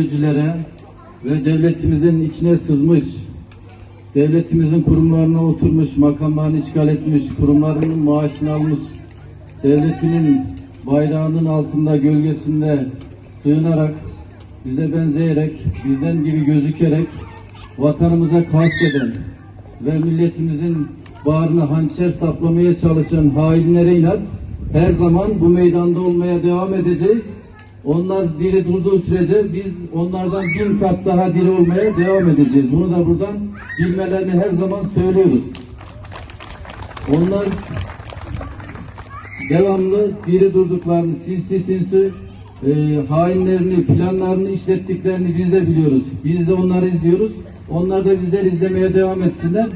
Öncülere ve devletimizin içine sızmış, devletimizin kurumlarına oturmuş, makamlarını işgal etmiş, kurumlarının maaşını almış, devletinin bayrağının altında, gölgesinde sığınarak, bize benzeyerek, bizden gibi gözükerek, vatanımıza kasteden ve milletimizin bağrına hançer saplamaya çalışan hainlere inat, her zaman bu meydanda olmaya devam edeceğiz. Onlar diri durduğu sürece biz onlardan bin kat daha diri olmaya devam edeceğiz. Bunu da buradan bilmelerini her zaman söylüyoruz. Onlar devamlı diri durduklarını, sinsi sinsi e, hainlerini, planlarını işlettiklerini biz de biliyoruz. Biz de onları izliyoruz. Onlar da bizleri izlemeye devam etsinler.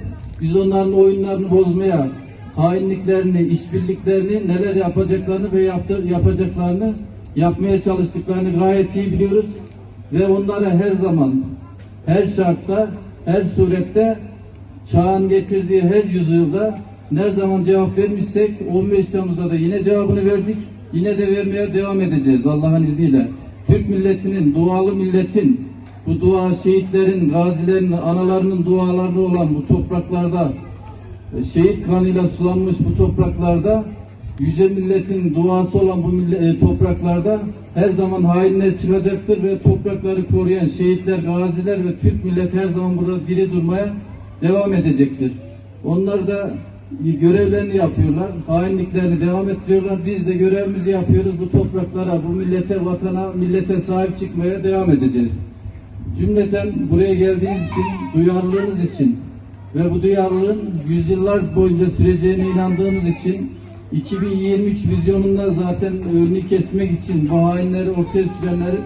Biz onların oyunlarını bozmaya, hainliklerini, işbirliklerini, neler yapacaklarını ve yaptı, yapacaklarını yapmaya çalıştıklarını gayet iyi biliyoruz. Ve onlara her zaman, her şartta, her surette çağın getirdiği her yüzyılda ne zaman cevap vermişsek 15 Temmuz'da da yine cevabını verdik. Yine de vermeye devam edeceğiz Allah'ın izniyle. Türk milletinin, dualı milletin, bu dua şehitlerin, gazilerin, analarının dualarını olan bu topraklarda, şehit kanıyla sulanmış bu topraklarda, yüce milletin duası olan bu e, topraklarda her zaman hainler çıkacaktır ve toprakları koruyan şehitler, gaziler ve Türk milleti her zaman burada diri durmaya devam edecektir. Onlar da görevlerini yapıyorlar, hainliklerini devam ettiriyorlar. Biz de görevimizi yapıyoruz. Bu topraklara, bu millete, vatana, millete sahip çıkmaya devam edeceğiz. Cümleten buraya geldiğiniz için, duyarlılığınız için ve bu duyarlılığın yüzyıllar boyunca süreceğine inandığımız için 2023 vizyonunda zaten önünü kesmek için bu hainleri ortaya sürenlerin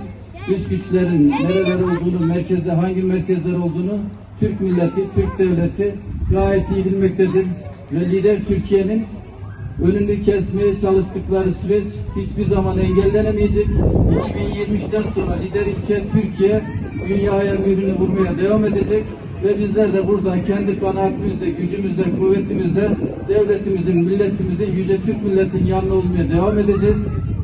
dış güçlerin nereler olduğunu, merkezde hangi merkezler olduğunu Türk milleti, Türk devleti gayet iyi bilmektedir. Ve lider Türkiye'nin önünü kesmeye çalıştıkları süreç hiçbir zaman engellenemeyecek. 2023'ten sonra lider ülke Türkiye dünyaya mührünü vurmaya devam edecek ve bizler de burada kendi kanaatimizde, gücümüzde, kuvvetimizde devletimizin, milletimizin, yüce Türk milletin yanında olmaya devam edeceğiz.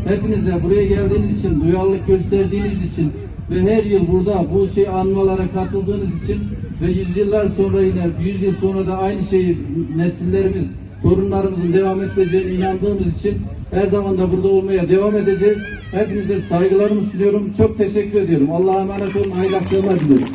Hepinize buraya geldiğiniz için, duyarlılık gösterdiğiniz için ve her yıl burada bu şey anmalara katıldığınız için ve yüzyıllar sonra yine yüz yıl sonra da aynı şeyi nesillerimiz torunlarımızın devam edeceğine inandığımız için her zaman da burada olmaya devam edeceğiz. Hepinize saygılarımı sunuyorum. Çok teşekkür ediyorum. Allah'a emanet olun. Hayırlı akşamlar diliyorum.